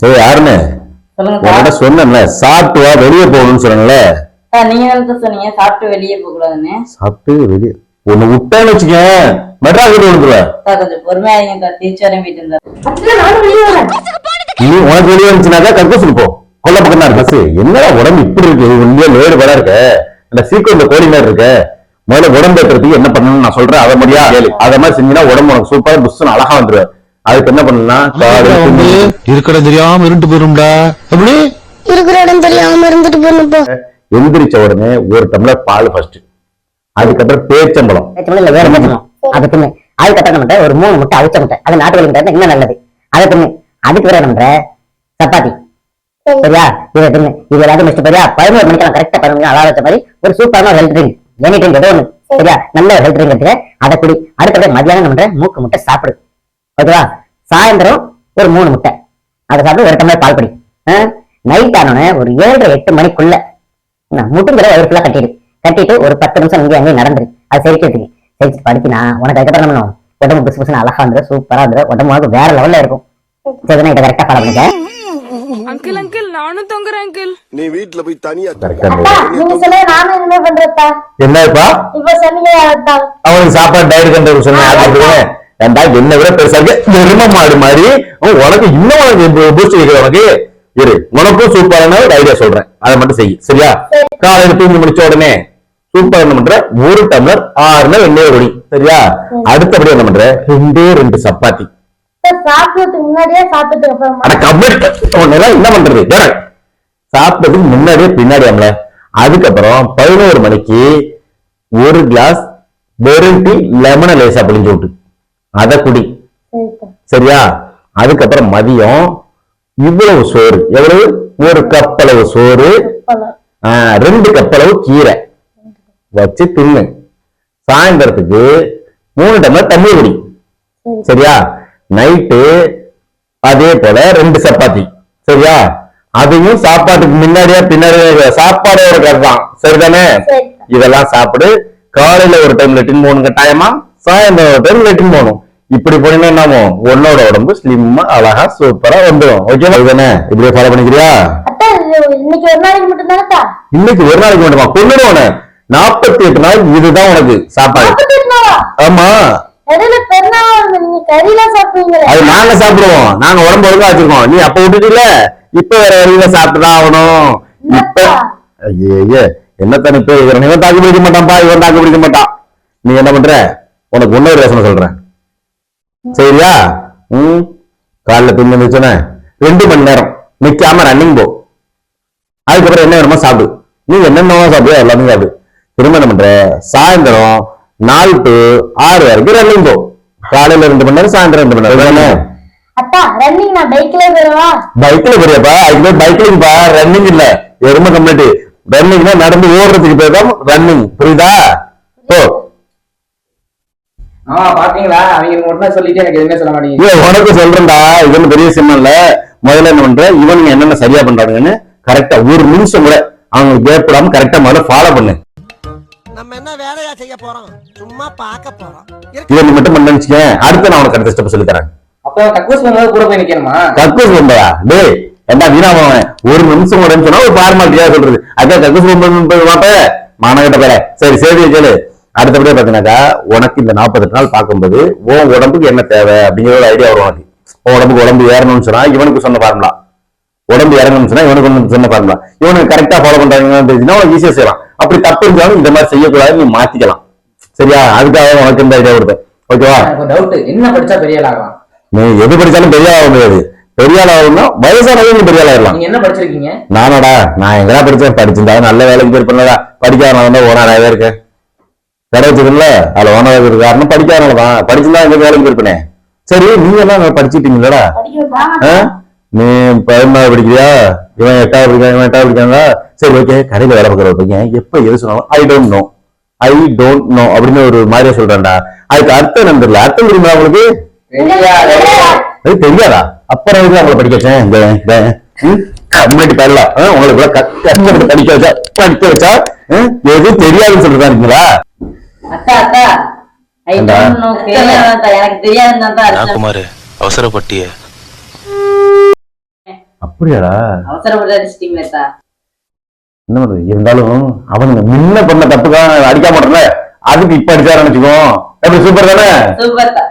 ஏய் யாருன்னு? சொல்லுங்க உன்கிட்ட சொன்னேன்ல சாப்பிட்டு வா வெளியே போகணும்னு சொன்னேன்ல. நீங்க தான் சொன்னீங்க சாப்பிட்டு வெளியே போக கூடாதுன்னு சாப்பிட்டு வெளியே ஒண்ணு விட்டேன்னு வச்சுக்க மெட்ராஸ் கிட்ட விழுந்துருவேன் சார் கொஞ்சம் பொறுமையா இருங்க திருச்சி போயிட்டு இருந்தார். நீ உனக்கு வெளியே இருந்துச்சுனாக்கா கக்கூசுக்கு போ. கொல்ல பக்கம் தான் பஸ் என்னடா உடம்பு இப்படி இருக்கு? உள்ளே லோடு படம் இருக்க. இந்த சீக்கிரம் கோழி மாதிரி இருக்க. முதல்ல உடம்பு ஏற்றுறதுக்கு என்ன பண்ணணும்னு நான் சொல்றேன். அதை மாதிரியா அதை மாதிரி செஞ்சீங்கன்னா உடம்பு உனக்கு சூப்பரா புஷ்னு அழகா வந்துருவேன் அதுக்கு என்ன வந்து இருக்கட தெரியாம இருண்டு போயிரும்டா. எப்படி? இருக்கிற இடம் தெரியாம இருந்துட்டு போகணும் போ. எந்திரிச்ச உடனே ஒரு டம்ளர் பால் ஃபர்ஸ்ட் அதுக்கப்புறம் பேச்சம்பழம். பேச்சம்பழம் இல்ல வேற பேச்சம்பழம் அதை தின்னு. அதுக்கப்புறம் நம்ம ஒரு மூணு முட்டை அவிச்ச முட்டை. அது நாட்டு முட்டை இன்னும் நல்லது. அதை தின்னு. அதுக்கு வேற நம்ம சப்பாத்தி. சரியா? இதை தின்னு. இது எல்லாத்தையும் முடிச்சுட்டு போறியா? பதினோரு மணிக்கு கரெக்டா பதினொரு மணி அலாரம் வச்ச மாதிரி ஒரு சூப்பரான ஹெல்த் ட்ரிங்க் எனி ட்ரிங்க் ஏதோ ஒண்ணு. சரியா? நல்ல ஹெல்த் ட்ரிங்க் எடுத்துக்க. அதை குடி. அடுத்தபடி மத்தியானம் நம்ம மூக்கு முட்டை சாப்பிடு. ஓகேவா? சாயந்தரம் ஒரு மூணு முட்டை. அதை சாப்பிட்டு ஒரு டம்ளர் பால் குடி நைட் ஆனோடனே ஒரு ஏழரை எட்டு மணிக்குள்ள என்ன, முட்டுங்கிற ஒரு ஃபுல்லா கட்டிடு. கட்டிட்டு ஒரு பத்து நிமிஷம் இங்கே அங்கேயும் நடந்துரு. அது செரிக்கிறதுக்கு செரிச்சு படிக்கினா உனக்கு அதுக்கப்புறம் என்ன பண்ணுவோம் உடம்பு புதுசு புதுசு அழகா வந்துடும் சூப்பரா வந்துடும் உடம்பு உனக்கு வேற லெவல்ல இருக்கும். சரி இதை கரெக்டா ஃபாலோ பண்ணிக்க அங்கிள் அங்கிள் நானும் தொங்குறேன் அங்கிள் நீ வீட்டுல போய் தனியா நீங்க சொல்ல நானும் இனிமே பண்றதா என்னப்பா? இப்ப சொன்னீங்க அவனுக்கு சாப்பாடு டயட் கண்ட்ரோல் சொன்னேன் ஏன்டா என்ன விட பெருசா இருக்கு. எரும மாடு மாதிரி. உன் உனக்கு இன்னும் உனக்கு பூஸ்ட் வைக்கிற உனக்கு? இரு உனக்கும் சூப்பரான ஒரு ஐடியா சொல்றேன். அதை மட்டும் செய். சரியா? காலையில தூங்கி முடிச்ச உடனே சூப்பர் என்ன பண்ற? ஒரு டம்ளர் ஆறுன வெண்ணெய் ஒடி சரியா? அடுத்தபடி என்ன பண்ற? ரெண்டே ரெண்டு சப்பாத்தி. சாப்பிடறதுக்கு முன்னாடியே உன்னெல்லாம் என்ன பண்றது? சாப்பிட்டதுக்கு முன்னாடியே பின்னாடி ஆமல அதுக்கப்புறம் பதினோரு மணிக்கு ஒரு கிளாஸ் வெறும் டீ லெமனை லேசா பிழிஞ்சு விட்டு. அதை குடி. சரியா? அதுக்கப்புறம் மதியம் இவ்வளவு சோறு. எவ்வளவு? ஒரு கப்பளவு சோறு. ரெண்டு கப்பளவு கீரை. வச்சு தின்னு. சாயந்தரத்துக்கு மூணு டம்ளர் தண்ணி குடி. சரியா? நைட்டு அதே போல ரெண்டு சப்பாத்தி. சரியா? அதையும் சாப்பாட்டுக்கு முன்னாடியே பின்னாடியே சாப்பாடு ஒரு கருதான் சரிதானே. இதெல்லாம் சாப்பிடு. காலையில ஒரு டைம் லெட்டின் போகணும் கட்டாயமா? சாயந்தரம் டைம் லெட்டின் போகணும். இப்படி போனீங்கன்னா என்ன ஆகும்? உன்னோட உடம்பு ஸ்லிம்மா அழகா சூப்பரா வந்துடும் ஓகேவா இதுதானே? இப்படியே ஃபாலோ பண்ணிக்கிறியா? இன்னைக்கு ஒரு நாளைக்கு மட்டும் தானேக்கா இன்னைக்கு ஒரு நாளைக்கு மட்டுமா? கொண்டுடுவானே நாற்பத்தி எட்டு நாள் இதுதான் உனக்கு சாப்பாடு. ஆமா. அது நாங்க சாப்பிடுவோம். நாங்க உடம்பு ஒழுங்கா வச்சிருக்கோம். நீ அப்ப விட்டுட்டீல இப்ப வேற வழியில சாப்பிட்டுதான் ஆகணும். இப்ப ஐயே என்னத்தான் இப்ப இவன் இவன் தாக்கு பிடிக்க மாட்டான்ப்பா இவன் தாக்கு பிடிக்க மாட்டான். நீ என்ன பண்ற? உனக்கு இன்னொரு யோசனை சொல்றேன். சரியா? ம் காலைல தூங்கி வந்துச்சுனே ரெண்டு மணி நேரம் நிக்காம ரன்னிங் போ. அதுக்கப்புறம் என்ன வேணுமோ சாப்பிடு. நீ என்னென்ன சாப்பிடு எல்லாமே சாப்பிடு. திரும்ப என்ன பண்ற? சாயந்தரம் நாலு டு ஆறு வரைக்கும் ரன்னிங் போ. காலையில ரெண்டு மணி நேரம் சாயந்தரம் ரெண்டு மணி நேரம். அத்தா ரன்னிங் நான் பைக்ல போயிடுவா? பைக்ல போறியாப்பா? அதுக்கு பேர் பைக்லிங் பா ரன்னிங் இல்ல. எரும கம்யூனிட்டி ரன்னிங்னா நடந்து ஓடுறதுக்கு பேர் தான் ரன்னிங் புரியுதா? ஓ ஆ பாத்தீங்களா அவங்க மட்டும் சொல்லிட்டு எனக்கு எதுவுமே சொல்ல மாட்டேங்குது ஏய் உனக்கு சொல்றேன்டா. இது பெரிய சிம்மம் இல்ல. முதல்ல என்ன பண்ற? இவனுங்க என்னென்ன சரியா பண்றாங்கன்னு கரெக்டா ஒரு நிமிஷம் கூட அவங்களுக்கு பயப்படாம கரெக்டா முதல்ல ஃபாலோ பண்ணு. நம்ம என்ன வேலையா செய்ய போறோம்? சும்மா பார்க்க போறோம். இதை நீ மட்டும் பண்ண அடுத்து நான் உனக்கு அடுத்த ஸ்டெப் சொல்லி தரேன் அப்போ கக்கூஸ் பண்ணும்போது கூட போய் நிக்கணுமா? கக்கூஸ் பொம்பையா டேய் என்ன வீணா ஒரு நிமிஷம் கூட சொன்னா ஒரு ஃபார்மாலிட்டியா சொல்றது. அதான் கக்கூஸ் பொம்பை மாட்டேன் மானகிட்ட பேர சரி சரி கேளு. அடுத்தபடியா பாத்தீங்கன்னாக்கா உனக்கு இந்த நாற்பத்தெட்டு நாள் பார்க்கும்போது உன் உடம்புக்கு என்ன தேவை அப்படிங்கிற ஒரு ஐடியா வரும் உனக்கு. உன் உடம்புக்கு உடம்பு ஏறணும்னு சொன்னா இவனுக்கு சொன்ன ஃபார்முலா உடம்பு இறங்கணும்னு சொன்னா இவனுக்கு ஒண்ணு சொன்ன ஃபார்முலா இவனுக்கு கரெக்டா ஃபாலோ பண்றாங்கன்னு தெரிஞ்சுன்னா உனக்கு ஈஸியா செய்யலாம். அப்படி தப்பு இருந்தாலும் இந்த மாதிரி செய்யக்கூடாது நீ மாத்திக்கலாம். சரியா? அதுக்காக உனக்கு இந்த ஐடியா கொடுத்தேன். ஓகேவா? டவுட் என்ன படிச்சா பெரிய ஆகலாம்? நீ எது படிச்சாலும் பெரிய ஆள முடியாது. பெரிய ஆள் ஆகணும்னா வயசானவங்க நீ பெரிய ஆள் நீங்க என்ன படிச்சிருக்கீங்க? நானடா நான் எங்கடா படிச்சேன்? படிச்சிருந்தா நல்ல வேலைக்கு பேர் பண்ணலடா படிக்காதனால தான் ஓனராகவே இருக்கேன் கடை வச்சிருக்கல அதுல ஓனராக இருக்க காரணம் படிக்காதனால தான் படிச்சிருந்தா எங்க வேலைக்கு பேர் பண்ணேன் சரி நீங்க எல்லாம் படிச்சிட்டீங்களா? நீ பதினொன்றாவது படிக்கிறியா? இவன் எட்டாவது படிக்கிறான் இவன் எட்டாவது படிக்கிறாங்களா சரி ஓகே கடையில வேலை பார்க்குற பையன் எப்ப எது சொன்னாலும் I don't know I don't know அப்படின்னு ஒரு மாதிரியா சொல்றான்டா. அதுக்கு அர்த்தம் என்ன தெரியல. அர்த்தம் தெரியுமா. அது தெரியாதா. அப்புறம் எதுக்கு அவங்களை படிக்க வச்சேன்? இந்த கம்யூனிட்டி பேரல உங்களுக்கு இவ்வளவு கஷ்ட- கஷ்டப்பட்டு படிக்க வச்சா படிக்க வச்சா எதுவும் தெரியாதுன்னு சொல்றதா இருக்கீங்களா? அக்கா அக்கா. எனக்கு தான் குமார் அவசரப்பட்டிய. அப்படியாடா? அவசரப்பட்டு அடிச்சிட்டீங்களே என்ன பண்றது இருந்தாலும் அவனுங்க முன்ன பண்ண தப்புதான் அடிக்காம மாட்டேன்ல அதுக்கு இப்ப அடிச்சாரு நினைச்சுக்கோ எப்படி சூப்பர் தானே? சூப்பர் அத்தா